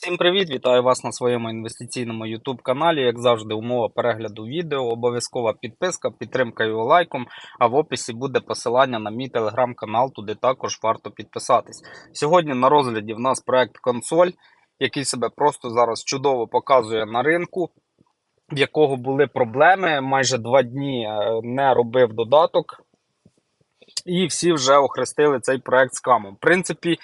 Всім привіт! Вітаю вас на своєму інвестиційному YouTube каналі. Як завжди, умова перегляду відео, обов'язкова підписка, підтримка його лайком. А в описі буде посилання на мій телеграм-канал, туди також варто підписатись. Сьогодні на розгляді в нас проект консоль, який себе просто зараз чудово показує на ринку, в якого були проблеми. Майже два дні е, не робив додаток. І всі вже охрестили цей проект скамом. В принципі,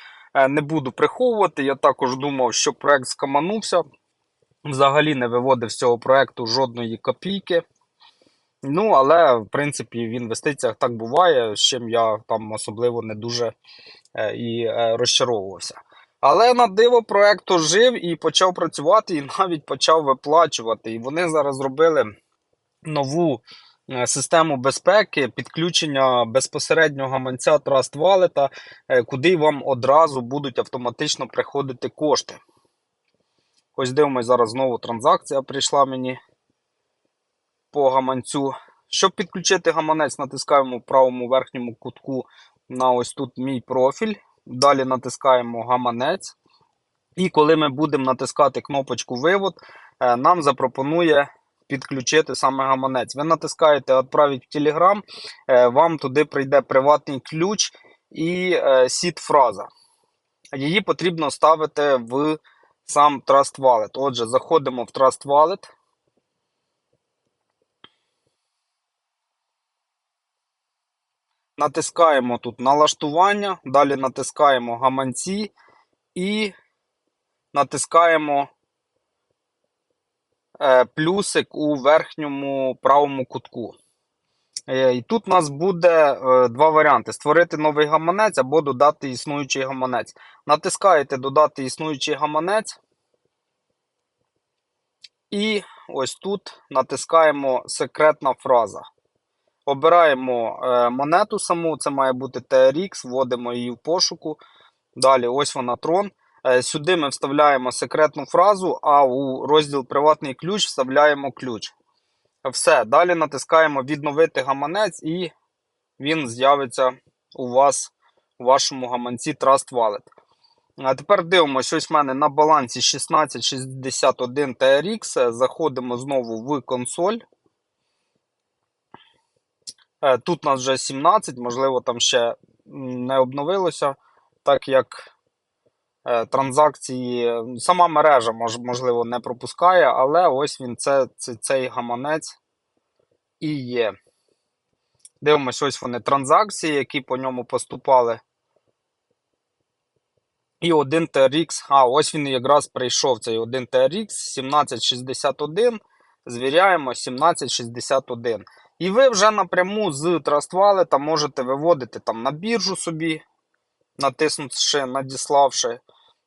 Не буду приховувати. Я також думав, що проект скаманувся. Взагалі не виводив з цього проекту жодної копійки. Ну, але, в принципі, в інвестиціях так буває, з чим я там особливо не дуже е, і е, розчаровувався. Але на диво проект ожив і почав працювати, і навіть почав виплачувати. І вони зараз зробили нову е, систему безпеки, підключення безпосереднього гаманця Trust Wallet, е, куди вам одразу будуть автоматично приходити кошти. Ось дивимось, зараз знову транзакція прийшла мені по гаманцю. Щоб підключити гаманець, натискаємо в правому верхньому кутку на ось тут мій профіль. Далі натискаємо гаманець. І коли ми будемо натискати кнопочку Вивод, е, нам запропонує підключити саме гаманець. Ви натискаєте «Отправить в Telegram», е, вам туди прийде приватний ключ і е, сід-фраза. Її потрібно ставити в сам Trust Wallet. Отже, заходимо в Trust Wallet. Натискаємо тут налаштування, далі натискаємо гаманці і натискаємо плюсик у верхньому правому кутку. Е, І тут у нас буде е, два варіанти: створити новий гаманець або додати існуючий гаманець. Натискаєте додати існуючий гаманець. І ось тут натискаємо секретна фраза. Обираємо е, монету саму, це має бути TRX, вводимо її в пошуку. Далі, ось вона трон. Е, Сюди ми вставляємо секретну фразу, а у розділ Приватний ключ вставляємо ключ. Все. Далі натискаємо Відновити гаманець, і він з'явиться у вас у вашому гаманці Trust Wallet. А тепер дивимося, ось в мене на балансі 1661 TRX. Заходимо знову в консоль. Е, Тут у нас вже 17, можливо, там ще не обновилося, так як транзакції, сама мережа, можливо, не пропускає, але ось він, це, це, цей гаманець і є. Дивимось, ось вони транзакції, які по ньому поступали. І 1 TRX, а ось він якраз прийшов цей 1 TRX 1761. Звіряємо 1761. І ви вже напряму з Trust Wallet можете виводити там на біржу собі, натиснувши, надіславши.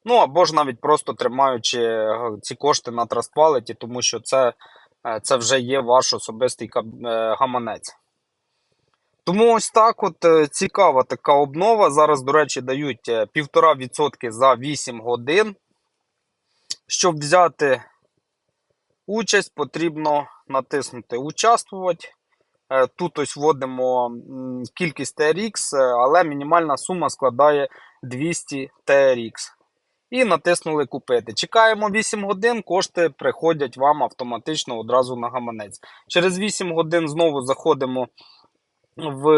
Ну або ж навіть просто тримаючи е, ці кошти на Trust Wallet, тому що це, е, це вже є ваш особистий е, гаманець. Тому ось так от цікава така обнова. Зараз, до речі, дають е, 1,5% за 8 годин. Щоб взяти участь, потрібно натиснути Участвувати. Е, Тут ось вводимо кількість TRX, е, але мінімальна сума складає 200 TRX. І натиснули купити. Чекаємо 8 годин, кошти приходять вам автоматично одразу на гаманець. Через 8 годин знову заходимо в,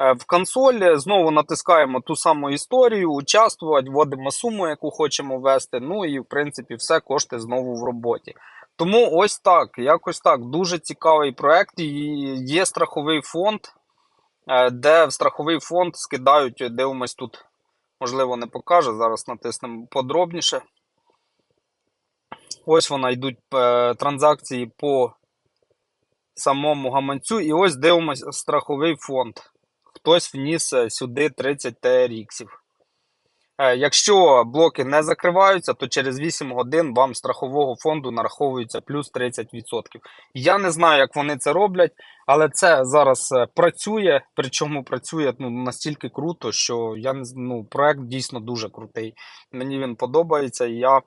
е, в консоль, знову натискаємо ту саму історію, участвувати, вводимо суму, яку хочемо ввести. Ну і в принципі все кошти знову в роботі. Тому ось так, якось так. Дуже цікавий проект. Є страховий фонд, е, де в страховий фонд скидають, дивимось тут, можливо, не покаже. Зараз натиснемо подробніше. Ось вона йдуть е, транзакції по самому гаманцю. І ось дивимось страховий фонд. Хтось вніс е, сюди 30 TRX. Е, Якщо блоки не закриваються, то через 8 годин вам страхового фонду нараховується плюс 30%. Я не знаю, як вони це роблять, але це зараз е, працює. Причому працює ну, настільки круто, що я не ну, проект дійсно дуже крутий. Мені він подобається. Я,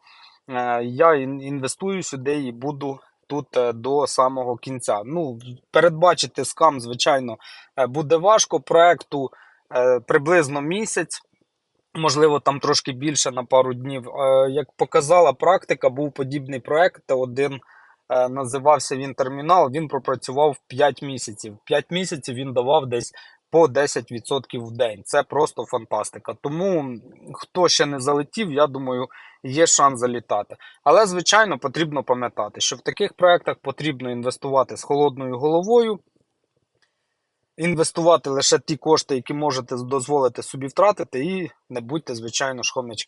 е, я інвестую сюди і буду тут до самого кінця. Ну, передбачити скам, звичайно, буде важко. Проекту приблизно місяць. Можливо, там трошки більше на пару днів. Е, Як показала практика, був подібний проект. Один е, називався він термінал. Він пропрацював 5 місяців. 5 місяців він давав десь по 10% в день. Це просто фантастика. Тому хто ще не залетів, я думаю, є шанс залітати. Але, звичайно, потрібно пам'ятати, що в таких проектах потрібно інвестувати з холодною головою. Інвестувати лише ті кошти, які можете дозволити собі втратити, і не будьте, звичайно, ж хомячками.